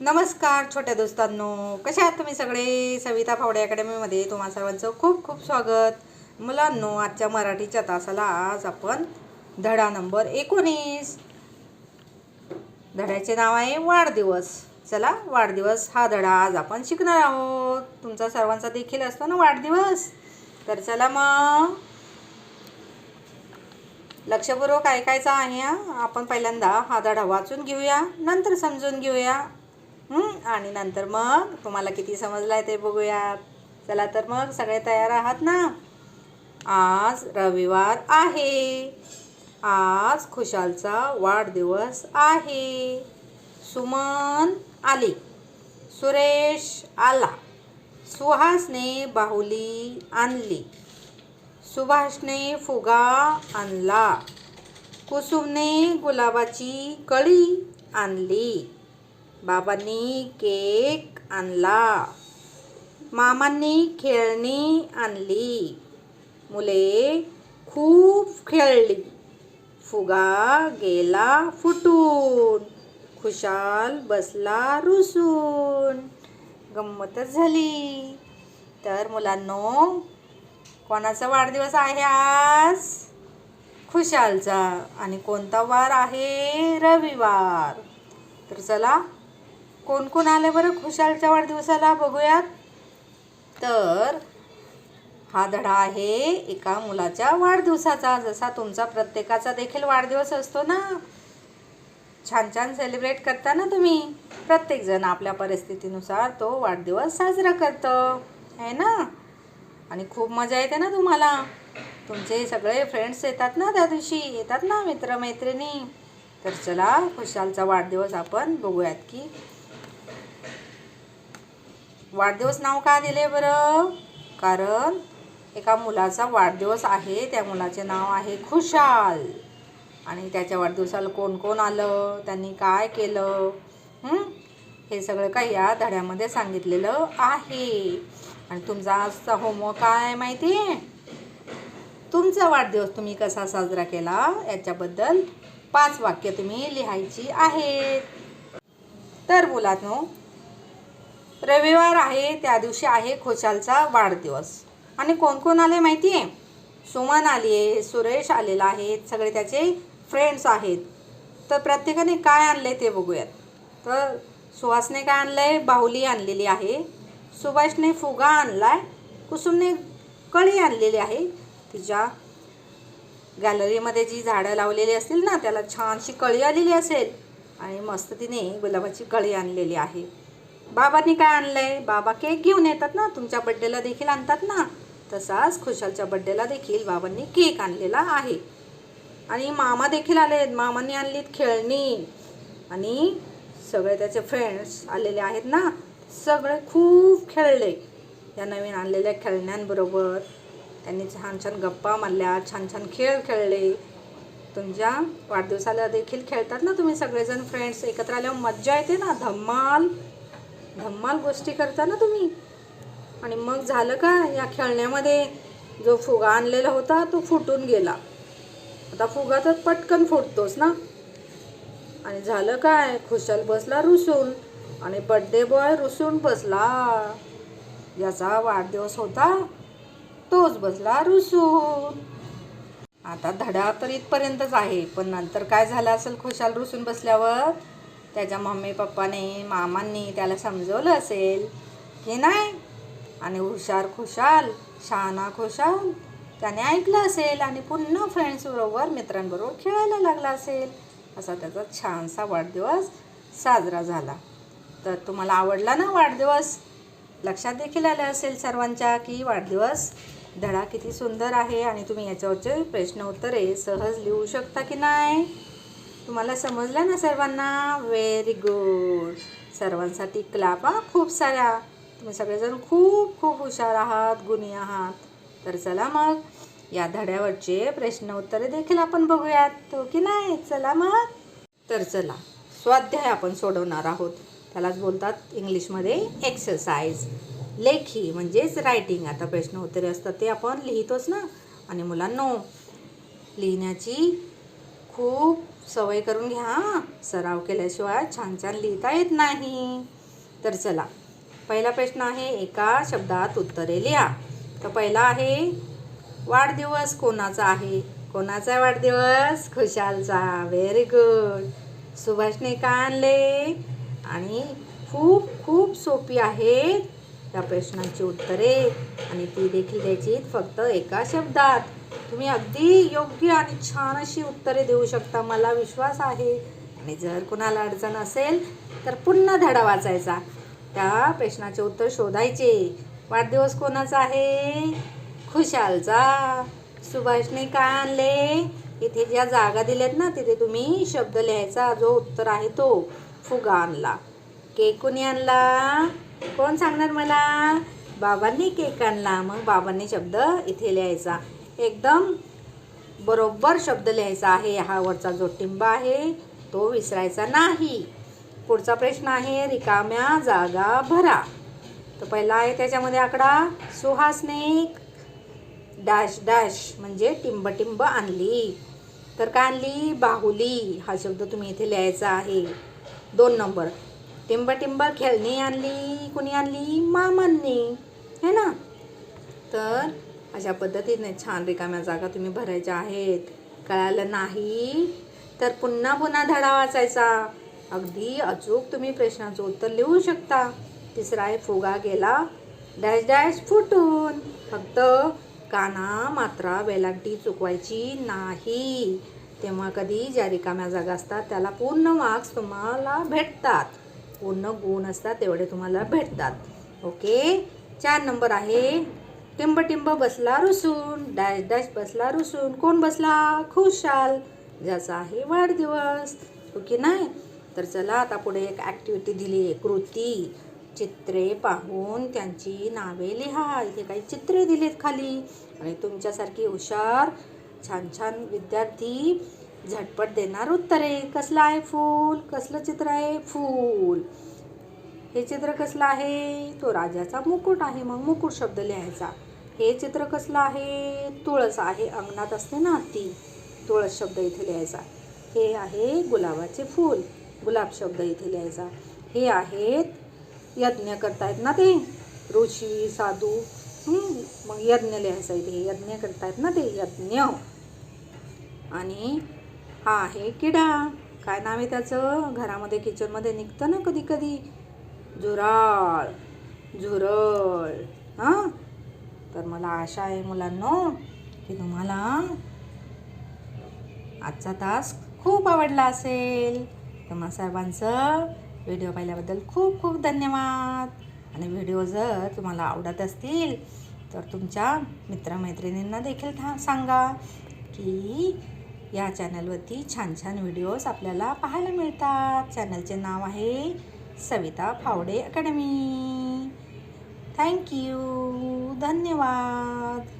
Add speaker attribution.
Speaker 1: नमस्कार छोट्या दोस्तांनो. कशा आहात तुम्ही सगळे? सविता फावडे अकॅडमीमध्ये तुम्हा सर्वांचं खूप खूप स्वागत. मुलांनो आजच्या मराठीच्या तासाला आज आपण धडा नंबर एकोणीस. धड्याचे नाव आहे वाढदिवस. चला वाढदिवस हा धडा आज आपण शिकणार आहोत. तुमचा सर्वांचा देखील असतो ना वाढदिवस? तर चला मग. लक्षपूर्वक ऐकायचा आहे आपण पहिल्यांदा हा धडा वाचून घेऊया नंतर समजून घेऊया. आणि नंतर मग तुम्हाला किती समजलं आहे ते बघूयात. चला तर मग सगळे तयार आहात ना? आज रविवार आहे. आज खुशालचा वाढदिवस आहे. सुमन आली. सुरेश आला. सुहासने बाहुली आणली. सुभाषने फुगा आणला. कुसुमने गुलाबाची कळी आणली. बाबांनी केक आणला. मामांनी खेळणी आणली. मुले खूप खेळली. फुगा गेला फुटून. खुशाल बसला रुसून. गंमतच झाली. तर मुलांनो कोणाचा वाढदिवस आहे आज? खुशालचा. आणि कोणता वार आहे? रविवार. तर चला कोण कोण आले बरं? खुशालच्या वाढदिवसाला बघूयात. तर हा धडा आहे एका मुलाच्या वाढदिवसाचा. जसा तुमचा प्रत्येकाचा देखील वाढदिवस असतो ना? छान छान सेलिब्रेट करता ना तुम्ही? प्रत्येकजण आपल्या परिस्थितीनुसार तो वाढदिवस साजरा करतं. आहे ना? आणि खूप मजा येते ना तुम्हाला? तुमचे सगळे फ्रेंड्स येतात ना त्या दिवशी? येतात ना मित्रमैत्रिणी? तर चला खुशालचा वाढदिवस आपण बघूयात की वाढदिवस नाव का दिले बरं? कारण एका मुलाचा वाढदिवस आहे त्या मुलाचे नाव आहे खुशाल. आणि त्याच्या वाढदिवसाला कोण कोण आलं? त्यांनी काय केलं? हे? सगळं काही या धड्यामध्ये सांगितलेलं आहे. आणि तुमचा आजचा होमवर्क काय माहिती? आहे तुमचा वाढदिवस तुम्ही कसा साजरा केला? याच्याबद्दल पाच वाक्य तुम्ही लिहायची आहेत. तर मुलांनो रविवार आहे त्या दिवशी आहे खुशालचा वाढदिवस. आणि कोण कोण आले माहिती आहे सुमन आली आहे सुरेश आलेला आहे सगळे त्याचे फ्रेंड्स आहेत. तर प्रत्येकाने काय आणले ते बघूयात. तर सुहासने काय आणलं आहे बाहुली आणलेली आहे सुभाषने फुगा आणला आहे कुसुमने कळी आणलेली आहे. तिच्या गॅलरीमध्ये जी झाडं लावलेली असतील ना त्याला छानशी कळी आलेली असेल. आणि मस्त तिने गुलाबाची कळी आणलेली आहे. बाबांनी काय आणलंय? बाबा केक घेऊन येतात ना. तुमच्या बड्डेला देखील आणतात ना. तसाच खुशालच्या बड्डेला देखील बाबांनी केक आणलेला आहे. आणि मामा देखील आले आहेत मामांनी आणलीत खेळणी. आणि सगळे त्याचे फ्रेंड्स आलेले आहेत ना. सगळे खूप खेळले. या नवीन आणलेल्या खेळण्यांबरोबर त्यांनी छान छान गप्पा मारल्या. छान छान खेळ खेळले. तुमच्या वाढदिवसाला देखील खेळतात ना तुम्ही सगळेजण फ्रेंड्स एकत्र आल्यावर मज्जा येते ना. धम्माल धम्माल गोष्टी करता ना तुम्ही? आणि मग झालं का या खेळण्यामध्ये जो फुगा आणलेला होता तो फुटून गेला. आता फुगा तर पटकन फुटतोच ना? आणि झालं काय? खुशाल बसला रुसून. आणि बड्डे बॉय रुसून बसला. याचा वाढदिवस होता तोच बसला रुसून. आता धडा तर इथपर्यंतच आहे. पण नंतर काय झालं असेल खुशाल रुसून बसल्यावर? त्याच्या मम्मी पप्पाने मामांनी त्याला समजवलं असेल की नाही? आणि हुशार खुशाल शहाणा खुशाल त्याने ऐकलं असेल आणि पुन्हा फ्रेंड्सबरोबर मित्रांबरोबर खेळायला लागला असेल. असा त्याचा छानसा वाढदिवस साजरा झाला. तर तुम्हाला आवडला ना वाढदिवस? लक्षात देखील आलं असेल सर्वांच्या की वाढदिवस धडा किती सुंदर आहे आणि तुम्ही याच्यावरचे प्रश्न उत्तरे सहज लिहू शकता की नाही? तुम्हाला समजलं ना सर्वांना? व्हेरी गुड सर्वांसाठी क्लापा खूप साऱ्या. तुम्ही सगळेजण खूप खूप हुशार आहात गुणी आहात. तर चला मग या धड्यावरचे प्रश्न उत्तरे देखील आपण बघूयात. तो की नाही? चला मग. तर चला स्वाध्याय आपण सोडवणार आहोत. त्यालाच बोलतात इंग्लिशमध्ये एक्सरसाइज लेखी म्हणजेच रायटिंग आता प्रश्न उत्तरे असतात ते आपण लिहितोच ना? आणि मुलांनो लिहिण्याची खूप सवय करून घ्या सराव केल्याशिवाय छान छान लिहिता येत नाही. तर चला पहिला प्रश्न आहे एका शब्दात उत्तरे लिहा. तर पहिला आहे वाढदिवस कोणाचा आहे? कोणाचा आहे वाढदिवस? खुशालचा. व्हेरी गुड सुभाषने का आणले आणि खूप खूप सोपी आहेत त्या प्रश्नांची उत्तरे. आणि ती देखील द्यायची फक्त एका शब्दात. तुम्ही अगदी योग्य आणि छान अशी उत्तरे देऊ शकता. मला विश्वास आहे. आणि जर कुणाला अडचण असेल तर पुन्हा धडा वाचायचा. त्या प्रश्नाचे उत्तर शोधायचे. वाढदिवस कोणाचा आहे? खुशालचा. सुभाषने काय आणले? इथे ज्या जागा दिल्यात ना तिथे तुम्ही शब्द लिहायचा. जो उत्तर आहे तो फुगा आणला. केक कोणी आणला? कोण सांगणार मला? बाबांनी केक आणला. मग बाबांनी शब्द इथे लिहायचा. एकदम बरोबर शब्द लिहायचा आहे. हा वरचा जो टिंब आहे तो विसरायचा नाही. पुढचा प्रश्न आहे रिकाम्या जागा भरा. तर पहिला आहे त्याच्यामध्ये आकडा. सुहासनिक डॅश डॅश म्हणजे टिंबटिंब आणली. तर काय आणली? बाहुली. हा शब्द तुम्ही इथे लिहायचा आहे. दोन नंबर. टिंबटिंब खेळणी आणली कुणी आणली? मामांनी. है ना? तर अशा पद्धतीने छान रिकाम्या जागा तुम्ही भरायच्या आहेत. कळालं नाही? तर पुन्हा पुन्हा धडा वाचायचा. अगदी अचूक तुम्ही प्रश्नाचं उत्तर लिहू शकता. तिसरा आहे फुगा गेला. डॅश डॅश फुटून. फक्त काना मात्रा वेलांटी चुकवायची नाही. तेव्हा कधी ज्या रिकाम्या जागा असतात त्याला पूर्ण मार्क्स तुम्हाला भेटतात. पूर्ण गुण असतात तेवढे तुम्हाला भेटतात. ओके? चार नंबर आहे. टिंब टिंब बसला रुसून डॅश डॅश बसला रुसून कोण बसला? खुशाल. ज्याचा आहे वाढदिवस. हो ओके नाही? तर चला आता पुढे एक ॲक्टिव्हिटी दिली आहे कृती. चित्रे पाहून त्यांची नावे लिहा. इथे काही चित्रे दिलीत खाली. आणि तुमच्यासारखी हुशार छान छान विद्यार्थी झटपट देणार उत्तरे. कसलं आहे फूल कसलं चित्र आहे? फूल. हे चित्र कसलं आहे? तो राजाचा मुकुट आहे मग मुकुट शब्द लिहायचा. हे चित्र कसलं आहे? तुळस आहे अंगणात असते ना ती. तुळस शब्द इथे लिहायचा. हे आहे गुलाबाचे फूल. गुलाब शब्द इथे लिहायचा. हे आहेत यज्ञ करतायत ना ते. ऋषी साधू. मग यज्ञ लिहायचा इथे. यज्ञ करतायत ना ते. यज्ञ. आणि हा आहे किडा. काय नाव आहे त्याचं? घरामध्ये किचनमध्ये निघतं ना कधी कधी झुराळ झुरळ. हां? तर मला आशा आहे मुलांनो की तुम्हाला आजचा तास खूप आवडला असेल. तुम्हा सर्वांचं व्हिडिओ पाहिल्याबद्दल खूप खूप धन्यवाद. आणि व्हिडिओ जर तुम्हाला आवडत असतील तर तुमच्या मित्रमैत्रिणींना देखील था सांगा की या चॅनलवरती छान छान व्हिडिओज आपल्याला पाहायला मिळतात. चॅनलचे नाव आहे सविता फावडे अकॅडमी. थँक्यू धन्यवाद.